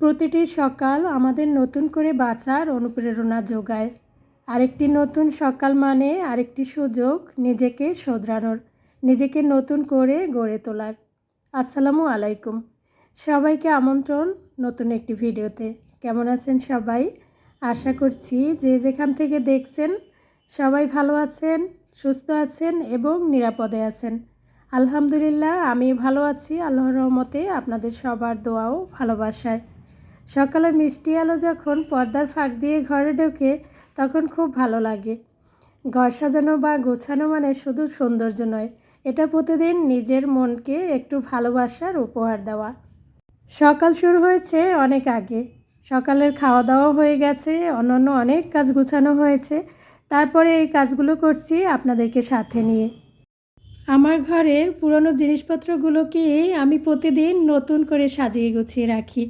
প্রতিটি সকাল আমাদের নতুন করে বাঁচার অনুপ্রেরণা যোগায়। আরেকটি নতুন সকাল মানে আরেকটি সুযোগ নিজেকে শোধরানোর, নিজেকে নতুন করে গড়ে তোলার। আসসালামু আলাইকুম। সবাইকে আমন্ত্রণ নতুন একটি ভিডিওতে। কেমন আছেন সবাই? আশা করছি যে যেখান থেকে দেখছেন সবাই ভালো আছেন, সুস্থ আছেন এবং নিরাপদে আছেন। আলহামদুলিল্লাহ, আমি ভালো আছি। আল্লাহর রহমতে আপনাদের সবার দোয়াও ভালোবাসায়। সকালে মিষ্টি আলো যখন পর্দার ফাঁক দিয়ে ঘরে ঢোকে, তখন খুব ভালো লাগে। ঘর সাজানো বা গোছানো মানে শুধু সৌন্দর্য নয়, এটা প্রতিদিন নিজের মনকে একটু ভালোবাসার উপহার দেওয়া। সকাল শুরু হয়েছে অনেক আগে। সকালের খাওয়া দাওয়া হয়ে গেছে, অন্যান্য অনেক কাজ গুছানো হয়েছে। তারপরে এই কাজগুলো করছি আপনাদেরকে সাথে নিয়ে। আমার ঘরের পুরনো জিনিসপত্রগুলোকে আমি প্রতিদিন নতুন করে সাজিয়ে গুছিয়ে রাখি।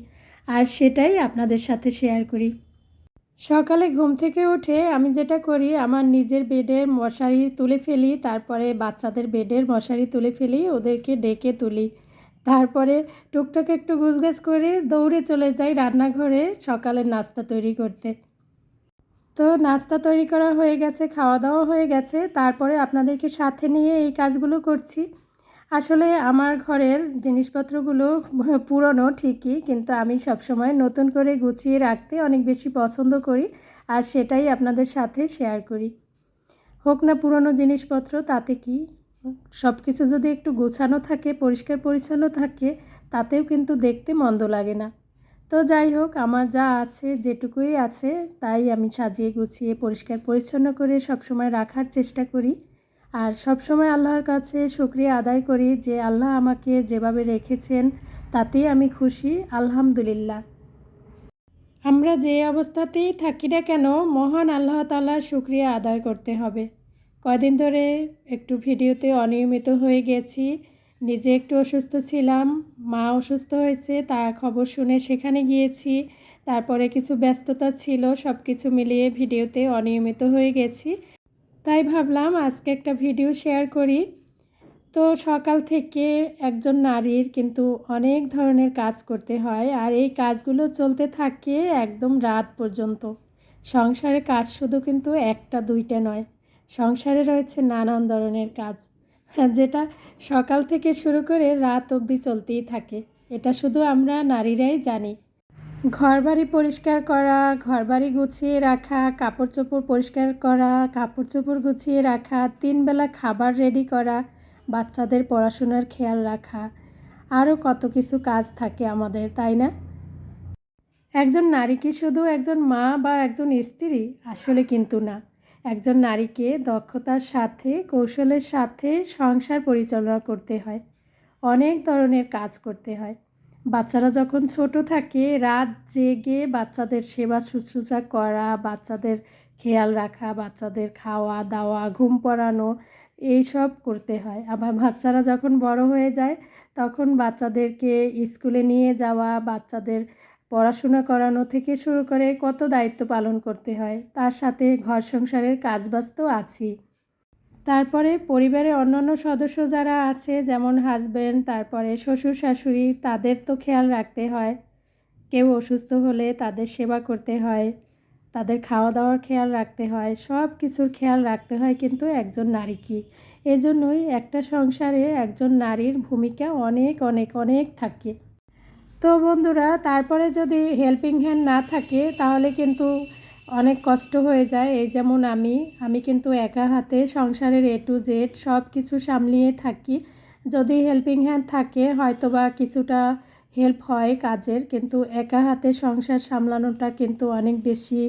আর সেটাই আপনাদের সাথে শেয়ার করি। সকালে ঘুম থেকে উঠে আমি যেটা করি, আমার নিজের বেডের মশারি তুলে ফেলি, তারপরে বাচ্চাদের বেডের মশারি তুলে ফেলি, ওদেরকে ডেকে তুলি। তারপরে টুকটাক একটু গুছগাছ করে দৌড়ে চলে যাই রান্নাঘরে সকালের নাস্তা তৈরি করতে। তো নাস্তা তৈরি করা হয়ে গেছে, খাওয়া দাওয়া হয়ে গেছে, তারপরে আপনাদেরকে সাথে নিয়ে এই কাজগুলো করছি। আসলে আমার ঘরের জিনিসপত্রগুলো পুরনো ঠিকই, কিন্তু আমি সবসময় নতুন করে গুছিয়ে রাখতে অনেক বেশি পছন্দ করি আর সেটাই আপনাদের সাথে শেয়ার করি। হোক না পুরনো জিনিসপত্র, তাতে কি? সব কিছু যদি একটু গোছানো থাকে, পরিষ্কার পরিচ্ছন্ন থাকে, তাতেও কিন্তু দেখতে মন্দ লাগে না। তো যাই হোক, আমার যা আছে, যেটুকুই আছে, তাই আমি সাজিয়ে গুছিয়ে পরিষ্কার পরিচ্ছন্ন করে সবসময় রাখার চেষ্টা করি। আর সবসময় আল্লাহর কাছে শুক্রিয়া আদায় করি যে আল্লাহ আমাকে যেভাবে রেখেছেন, তাতেই আমি খুশি, আলহামদুলিল্লাহ। আমরা যে অবস্থাতেই থাকি না কেন, মহান আল্লাহ তালার শুক্রিয়া আদায় করতে হবে। কয়দিন ধরে একটু ভিডিওতে অনিয়মিত হয়ে গেছি, নিজে একটু অসুস্থ ছিলাম, মা অসুস্থ হয়েছে, তার খবর শুনে সেখানে গিয়েছি, তারপরে কিছু ব্যস্ততা ছিল সব কিছু মিলিয়ে ভিডিওতে অনিয়মিত হয়ে গেছি। তাই ভাবলাম আজকে একটা ভিডিও শেয়ার করি। তো সকাল থেকে একজন নারীর কিন্তু অনেক ধরনের কাজ করতে হয় আর এই কাজগুলো চলতে থাকে একদম রাত পর্যন্ত। সংসারে কাজ শুধু কিন্তু একটা, দুইটা নয়, সংসারে রয়েছে নানান ধরনের কাজ। যেটা সকাল থেকে শুরু করে রাত অবধি চলতেই থাকে। এটা শুধু আমরা নারীরাই জানি। ঘরবাড়ি পরিষ্কার করা, ঘরবাড়ি গুছিয়ে রাখা কাপড় চোপড় পরিষ্কার করা কাপড় চোপড় গুছিয়ে রাখা, তিনবেলা খাবার রেডি করা, বাচ্চাদের পড়াশোনার খেয়াল রাখা, আরও কত কিছু কাজ থাকে আমাদের, তাই না? একজন নারী কি শুধু একজন মা বা একজন স্ত্রী? আসলে কিন্তু না। একজন নারীকে দক্ষতার সাথে, কৌশলের সাথে সংসার পরিচালনা করতে হয়। অনেক ধরনের কাজ করতে হয়। বাচ্চারা যখন ছোট থাকে, রাত জেগে বাচ্চাদের সেবা শুশ্রূষা করা, বাচ্চাদের খেয়াল রাখা, বাচ্চাদের খাওয়া, দাওয়া, ঘুম পড়ানো, এইসব করতে হয়। আবার বাচ্চারা যখন বড় হয়ে যায়, তখন বাচ্চাদেরকে স্কুলে নিয়ে যাওয়া, বাচ্চাদের পড়াশোনা করানো থেকে শুরু করে কত দায়িত্ব পালন করতে হয়, তার সাথে ঘর সংসারের কাজবাজ তো আছেই। তারপরে পরিবারের অন্যান্য সদস্য যারা আছে, যেমন হাজব্যান্ড তারপরে শ্বশুর শাশুড়ি, তাদের তো খেয়াল রাখতে হয়। কেউ অসুস্থ হলে তাদের সেবা করতে হয়, তাদের খাওয়া দাওয়ার খেয়াল রাখতে হয় সব কিছুর খেয়াল রাখতে হয় কিন্তু একজন নারীকে এজন্যই একটা সংসারে একজন নারীর ভূমিকা অনেক অনেক অনেক থাকে। তো বন্ধুরা, তারপরে যদি হেল্পিং হ্যান্ড না থাকে, তাহলে কিন্তু অনেক কষ্ট হয়ে যায়। এই যেমন আমি আমি কিন্তু একা হাতে সংসারের এ টু জেড সব কিছু সামলিয়ে থাকি। যদি হেল্পিং হ্যান্ড থাকে হয়তো বা কিছুটা হেল্প হয় কাজের, কিন্তু একা হাতে সংসার সামলানোটা কিন্তু অনেক বেশি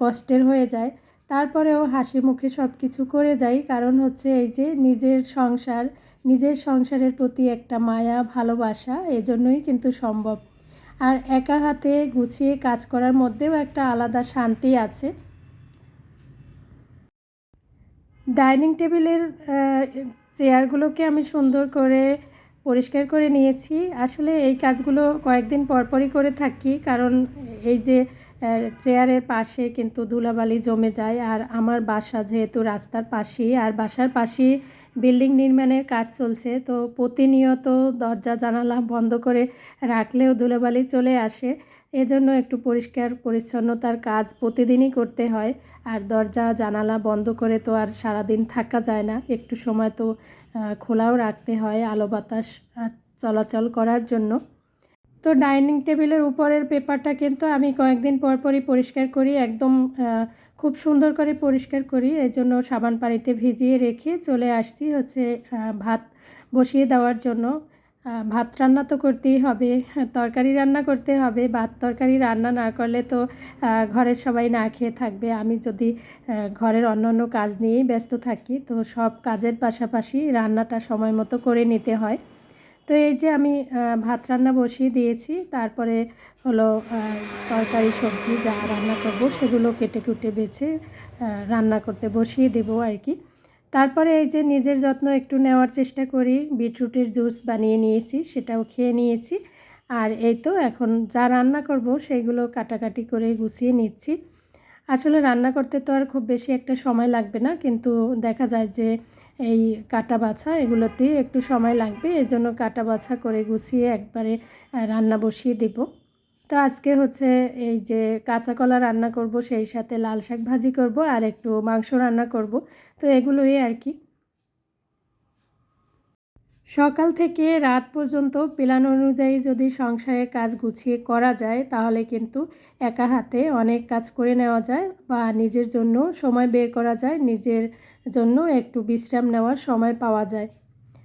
কষ্টের হয়ে যায়। তারপরেও হাসি মুখে সব কিছু করে যাই। কারণ হচ্ছে এই যে নিজের সংসার, নিজের সংসারের প্রতি একটা মায়া, ভালোবাসা, এজন্যই কিন্তু সম্ভব। আর একা হাতে গুছিয়ে কাজ করার মধ্যেও একটা আলাদা শান্তি আছে। ডাইনিং টেবিলের চেয়ারগুলোকে আমি সুন্দর করে পরিষ্কার করে নিয়েছি। আসলে এই কাজগুলো কয়েকদিন পরপরই করে থাকি, কারণ এই যে চেয়ারের পাশে কিন্তু ধুলাবালি জমে যায়, আর আমার বাসা যেহেতু রাস্তার পাশেই, আর বাসার পাশেই বিল্ডিং নির্মাণের কাজ চলছে, তো প্রতিনিয়ত দরজা জানালা বন্ধ করে রাখলেও ধুলোবালি চলে আসে। এজন্য একটু পরিষ্কার পরিচ্ছন্নতার কাজ প্রতিদিনই করতে হয়, আর দরজা জানালা বন্ধ করে তো আর সারাদিন থাকা যায় না। একটু সময় তো খোলাও রাখতে হয় আলো বাতাস চলাচল করার জন্য। তো ডাইনিং টেবিলের উপরের পেপারটা কিন্তু আমি কয়েকদিন পর পরই পরিষ্কার করি, একদম খুব সুন্দর করে পরিষ্কার করি এই জন্য সাবান পানিতে ভিজিয়ে রেখে চলে আসছি হচ্ছে ভাত বসিয়ে দেওয়ার জন্য। ভাত রান্না তো করতেই হবে, তরকারি রান্না করতে হবে, ভাত তরকারি রান্না না করলে তো ঘরের সবাই না খেয়ে থাকবে। আমি যদি ঘরের অন্য অন্য কাজ নিয়েই ব্যস্ত থাকি, তো সব কাজের পাশাপাশি রান্নাটা সময় মতো করে নিতে হয়। তো এই যে আমি ভাত রান্না বসিয়ে দিয়েছি। তারপরে হলো তরকারি, সবজি যা রান্না করব সেগুলো কেটে কুটে বেছে রান্না করতে বসিয়ে দেবো আর কি। তারপরে এই যে নিজের যত্ন একটু নেওয়ার চেষ্টা করি। বিটরুটের জুস বানিয়ে নিয়েছি, সেটাও খেয়ে নিয়েছি। আর এই তো এখন যা রান্না করব সেইগুলো কাটাকাটি করে গুছিয়ে নিচ্ছি। আসলে রান্না করতে তো আর খুব বেশি একটা সময় লাগবে না, কিন্তু দেখা যায় যে এই কাটা বাছা এগুলোতেই একটু সময় লাগবে, এজন্য কাটা বাছা করে গুছিয়ে একবারে রান্না বসিয়ে দেব। তো আজকে হচ্ছে এই যে কাঁচা কলা রান্না করব, সেই সাথে লাল শাক ভাজি করব আর একটু মাংস রান্না করব। তো এগুলোই আর কি। সকাল থেকে রাত পর্যন্ত প্ল্যান অনুযায়ী যদি সংসারের কাজ গুছিয়ে করা যায়, তাহলে কিন্তু একা হাতে অনেক কাজ করে নেওয়া যায় বা নিজের জন্য সময় বের করা যায়, নিজের জন্য একটু বিশ্রাম নেওয়ার সময় পাওয়া যায়।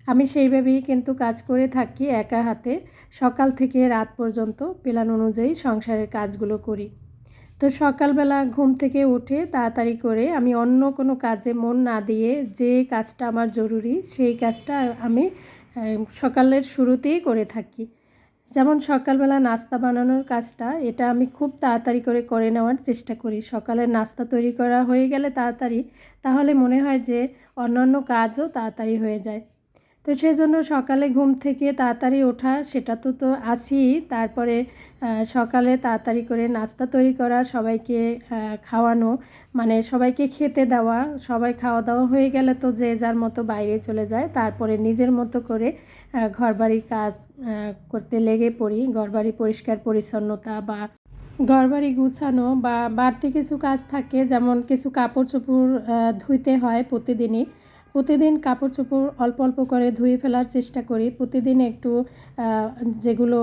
আমি সেইভাবেই কিন্তু কাজ করে থাকি একা হাতে, সকাল থেকে রাত পর্যন্ত প্ল্যান অনুযায়ী সংসারের কাজগুলো করি। তো সকালবেলা ঘুম থেকে উঠে তাড়াতাড়ি করে আমি অন্য কোনো কাজে মন না দিয়ে যে কাজটা আমার জরুরি, সেই কাজটা আমি সকালের শুরুতেই করে থাকি। যেমন সকালবেলা নাস্তা বানানোর কাজটা, এটা আমি খুব তাড়াতাড়ি করে করে নেওয়ার চেষ্টা করি। সকালের নাস্তা তৈরি করা হয়ে গেলে তাড়াতাড়ি, তাহলে মনে হয় যে অন্যান্য কাজও তাড়াতাড়ি হয়ে যায়। তো সেই জন্য সকালে ঘুম থেকে তাড়াতাড়ি ওঠা, সেটা তো তো আছি তারপরে সকালে তাড়াতাড়ি করে নাস্তা তৈরি করা, সবাইকে খাওয়ানো মানে সবাইকে খেতে দেওয়া, সবাই খাওয়া দাওয়া হয়ে গেলে তো যে যার মতো বাইরে চলে যায়। তারপরে নিজের মতো করে ঘরবাড়ির কাজ করতে লেগে পড়ি। ঘরবাড়ি পরিষ্কার পরিচ্ছন্নতা বা ঘরবাড়ি গুছানো বা বাড়তি কিছু কাজ থাকে, যেমন কিছু কাপড় চোপড় ধুইতে হয় প্রতিদিনই। প্রতিদিন কাপড় চোপড় অল্প অল্প করে ধুয়ে ফেলার চেষ্টা করি। প্রতিদিন একটু যেগুলো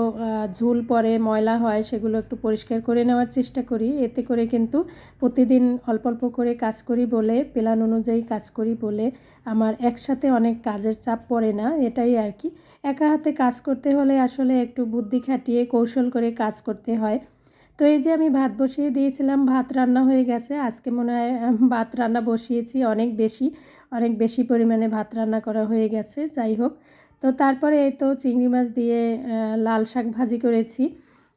ঝুল পরে ময়লা হয়, সেগুলো একটু পরিষ্কার করে নেওয়ার চেষ্টা করি। এতে করে কিন্তু প্রতিদিন অল্প অল্প করে কাজ করি বলে, প্ল্যান অনুযায়ী কাজ করি বলে আমার একসাথে অনেক কাজের চাপ পড়ে না, এটাই আর কি। একা হাতে কাজ করতে হলে আসলে একটু বুদ্ধি খাটিয়ে কৌশল করে কাজ করতে হয়। তো এই যে আমি ভাত বসিয়ে দিয়েছিলাম, ভাত রান্না হয়ে গেছে। আজকে মনে হয়, ভাত রান্না বসিয়েছি অনেক বেশি। অনেক বেশি পরিমাণে ভাত রান্না করা হয়ে গেছে, যাই হোক। তো তারপরে তো চিংড়ি মাছ দিয়ে লাল শাক ভাজি করেছি।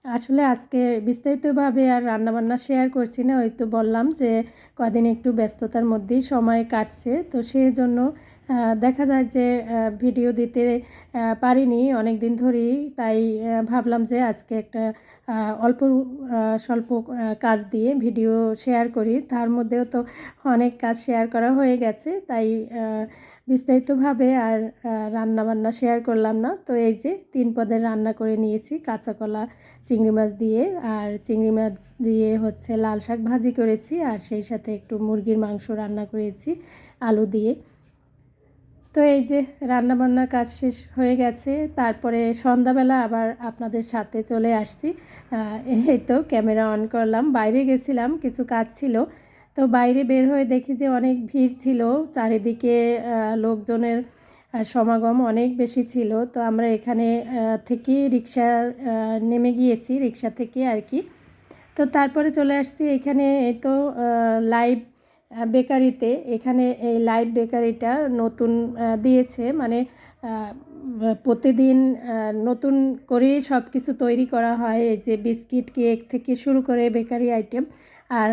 আসলে আজকে বিস্তারিতভাবে আর রান্নাবান্না শেয়ার করছি না, ওই তো বললাম যে কদিন একটু ব্যস্ততার মধ্যেই সময় কাটছে। তো সেই জন্য দেখা যায় যে ভিডিও দিতে পারিনি অনেক দিন ধরেই। তাই ভাবলাম যে আজকে একটা অল্প স্বল্প কাজ দিয়ে ভিডিও শেয়ার করি। তার মধ্যেও তো অনেক কাজ শেয়ার করা হয়ে গেছে। তাই বিস্তারিতভাবে আর রান্না বান্না শেয়ার করলাম না। তো এই যে তিন পদের রান্না করে নিয়েছি কাঁচা কলা চিংড়ি মাছ দিয়ে। আর চিংড়ি মাছ দিয়ে হচ্ছে লাল শাক ভাজি করেছি, আর সেই সাথে একটু মুরগির মাংস রান্না করেছি, আলু দিয়ে। তো এই যে রান্নাবান্নার কাজ শেষ হয়ে গেছে। তারপরে সন্ধ্যাবেলা আবার আপনাদের সাথে চলে আসছি। এই তো ক্যামেরা অন করলাম, বাইরে গেছিলাম, কিছু কাজ ছিল। তো বাইরে বের হয়ে দেখি যে অনেক ভিড় ছিল। চারিদিকে লোকজনের সমাগম অনেক বেশি ছিল। তো আমরা এখানে থেকে রিক্সা নেমে গিয়েছি, রিক্সা থেকে আর কি। তো তারপরে চলে আসছি এখানে এই তো লাইভ বেকারিতে। এখানে এই লাইভ বেকারিটা নতুন দিয়েছে। মানে প্রতিদিন নতুন করেই সব কিছু তৈরি করা হয়। এই যে বিস্কিট, কেক থেকে শুরু করে বেকারি আইটেম। আর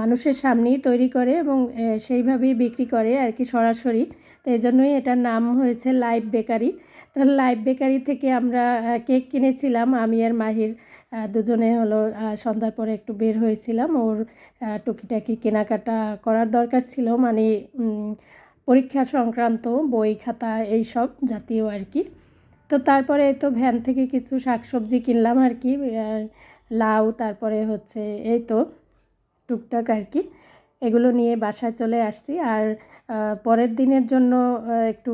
মানুষের সামনেই তৈরি করে এবং সেইভাবেই বিক্রি করে আর কি সরাসরি। তো এই জন্যই এটার নাম হয়েছে লাইভ বেকারি। তো লাইভ বেকারি থেকে আমরা কেক কিনেছিলাম। আমি আর মাহির দুজনে হলো সন্ধ্যার পরে একটু বের হয়েছিলাম। ওর টুকিটাকি কেনাকাটা করার দরকার ছিল। মানে পরীক্ষা সংক্রান্ত, বই খাতা এইসব জাতীয় আর কি। তো তারপরে তো ভ্যান থেকে কিছু শাকসবজি কিনলাম আর কি লাউ, তারপরে হচ্ছে এই তো। টুকটাক আর কি, এগুলো নিয়ে বাসায় চলে আসছি। আর পরের দিনের জন্য একটু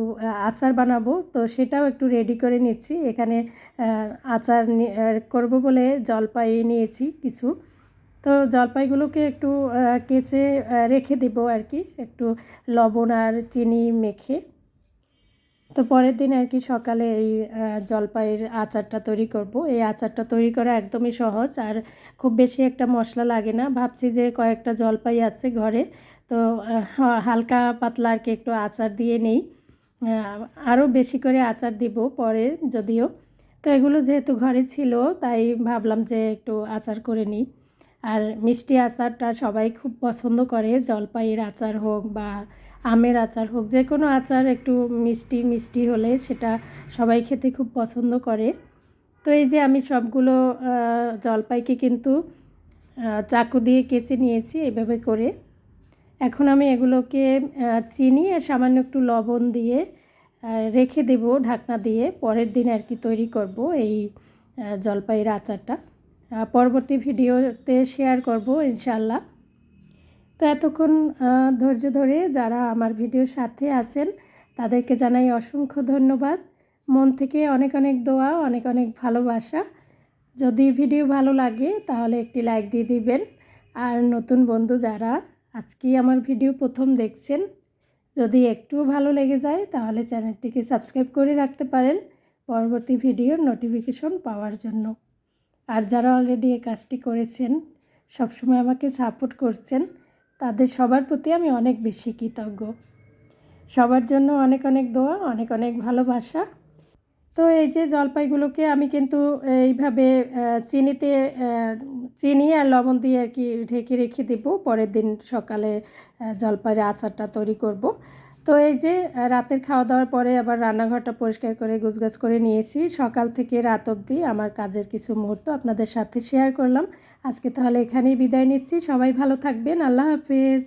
আচার বানাবো, তো সেটাও একটু রেডি করে নিচ্ছি। এখানে আচার করব বলে জলপাই নিয়েছি কিছু। তো জলপাইগুলোকে একটু কেচে রেখে দেবো আর কি। একটু লবণ আর চিনি মেখে। তো পরের দিন আর কি সকালে এই জলপাইয়ের আচারটা তৈরি করব। এই আচারটা তৈরি করা একদমই সহজ আর খুব বেশি একটা মশলা লাগে না। ভাবছি যে কয়েকটা জলপাই আছে ঘরে। তো হালকা পাতলা আর কি একটু আচার দিয়ে নেই। আরও বেশি করে আচার দিব পরে যদিও। তো এগুলো যেহেতু ঘরে ছিল, তাই ভাবলাম যে একটু আচার করে নিই। আর মিষ্টি আচারটা সবাই খুব পছন্দ করে। জলপাইয়ের আচার হোক বা আমের আচার হোক, যে কোনো আচার একটু মিষ্টি মিষ্টি হলে সেটা সবাই খেতে খুব পছন্দ করে। তো এই যে আমি সবগুলো জলপাইকে কিন্তু চাকু দিয়ে কেচে নিয়েছি এভাবে করে। এখন আমি এগুলোকে চিনি আর সামান্য একটু লবণ দিয়ে রেখে দেব ঢাকনা দিয়ে। পরের দিন আর কি তৈরি করব এই জলপাইয়ের আচারটা। পরবর্তী ভিডিওতে শেয়ার করব ইনশাল্লাহ তো এতক্ষণ ধৈর্য ধরে যারা আমার ভিডিওর সাথে আছেন, তাদেরকে জানাই অসংখ্য ধন্যবাদ। মন থেকে অনেক অনেক দোয়া, অনেক অনেক ভালোবাসা। যদি ভিডিও ভালো লাগে, তাহলে একটি লাইক দিয়ে দিবেন। আর নতুন বন্ধু যারা আজকেই আমার ভিডিও প্রথম দেখছেন, যদি একটু ভালো লেগে যায়, তাহলে চ্যানেলটিকে সাবস্ক্রাইব করে রাখতে পারেন। পরবর্তী ভিডিওর নোটিফিকেশন পাওয়ার জন্য। আর যারা অলরেডি এই কাজটি করেছেন, সবসময় আমাকে সাপোর্ট করছেন তাদের সবার প্রতি আমি অনেক বেশি কৃতজ্ঞ। সবার জন্য অনেক অনেক দোয়া, অনেক অনেক ভালোবাসা। তো এই যে জলপাইগুলোকে আমি কিন্তু এইভাবে চিনিতে চিনি আর লবণ দিয়ে আর কি ঢেকে রেখে দেবো। পরের দিন সকালে জলপাইয়ের আচারটা তৈরি করব। তো এই যে রাতের খাওয়া দাওয়ার পরে আবার রান্নাঘরটা পরিষ্কার করে গুছগাছ করে নিয়েছি। সকাল থেকে রাত অবধি আমার কাজের কিছু মুহূর্ত আপনাদের সাথে শেয়ার করলাম। আজকে তাহলে এখানেই বিদায় নিচ্ছি। সবাই ভালো থাকবেন। আল্লাহ হাফেজ।